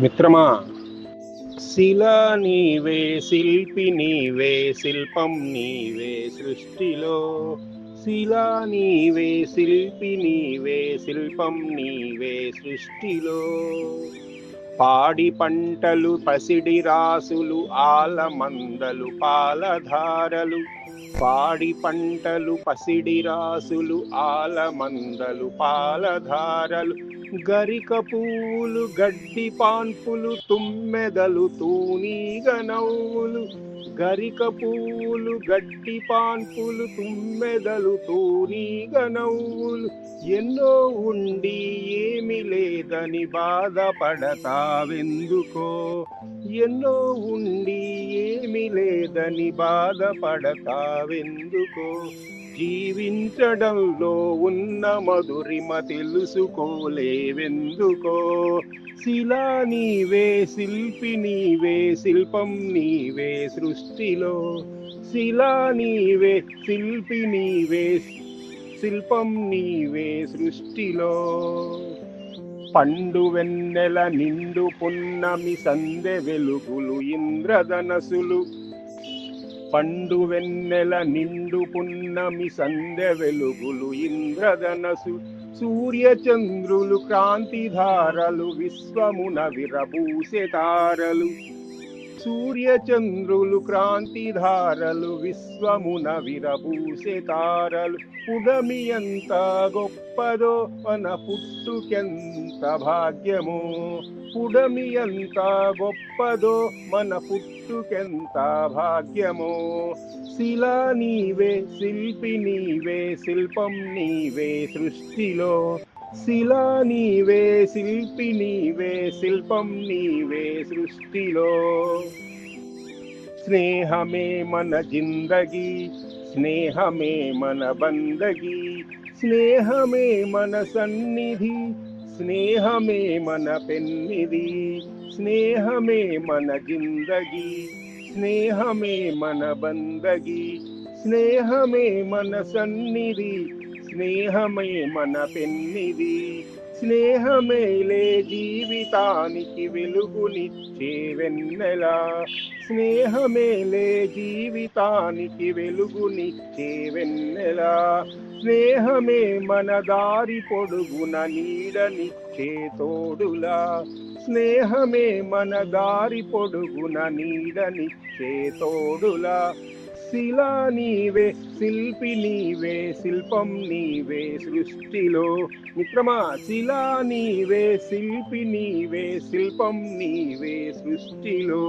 మిత్రమా? శిల నీవే శిల్పి నీవే శిల్పం నీవే సృష్టిలో. శిల నీవే శిల్పి నీవే శిల్పం నీవే సృష్టిలో. పాడి పంటలు పసిడి రాసులు ఆలమందలు పాలధారలు. పాడి పంటలు పసిడి రాసులు ఆలమందలు పాలధారలు. గరిక పూలు గడ్డి పాన్పులు తుమ్మెదలు తూనీగ నవ్వులు. గరిక పువ్వులు గడ్డి పాన్పులు తుమ్మెదలు తూనీగ నవ్వులు. ఎన్నో ఉండి ఏమి లేదని బాధపడతావెందుకో? ఎన్నో ఉండి ఏమి లేదని బాధపడతావెందుకో? జీవించడంలో ఉన్న మధురిమ తెలుసుకోలేవెందుకో? శిలా నీవే శిల్పి నీవే శిల్పం నీవే సృష్టి సృష్టిలో శిలా నీవే శిల్పి నీవే శిల్పం నీవే సృష్టిలో. పండు వెన్నెల నిండు పున్నమి సందె వెలుగులు ఇంద్రధనసులు. పండు వెన్నెల నిండు పున్నమి సందె వెలుగులు ఇంద్రధనసు. సూర్యచంద్రులు క్రాంతిధారలు విశ్వమున విరబూసె తారలు. సూర్య చంద్రులు క్రాంతిధారలు విశ్వమున విరబూసే తారలు. పుడమి ఎంత గొప్పదో మన పుట్టుకెంత భాగ్యమో? పుడమి ఎంత గొప్పదో మన పుట్టుకెంత భాగ్యమో? శిలా నీవే శిల్పి నీవే శిల్పం నీవే సృష్టిలో. శిలా నీవే శిల్పి నీవే శిల్పం నీవే సృష్టిలో. స్నేహమే మన జిందగీ స్నేహమే మన బందగీ స్నేహమే మన సన్నిధి స్నేహమే మన పెన్నిధి స్నేహమే మన జిందగీ స్నేహమే మన బందగీ స్నేహమే మన సన్నిధి స్నేహమే మన పెన్నిది స్నేహమేలే జీవితానికి వెలుగునిచ్చే వెన్నెల. స్నేహమేలే జీవితానికి వెలుగునిచ్చే వెన్నెల. స్నేహమే మన దారి పొడుగున నీడనిచ్చే తోడులా. స్నేహమే మన దారి పొడుగున నీడనిచ్చే తోడులా. శిలా నీవే శిల్పి నీవే శిల్పం నీవే సృష్టిలో మిత్రమా. శిలా నీవే శిల్పి నీవే శిల్పం నీవే సృష్టిలో.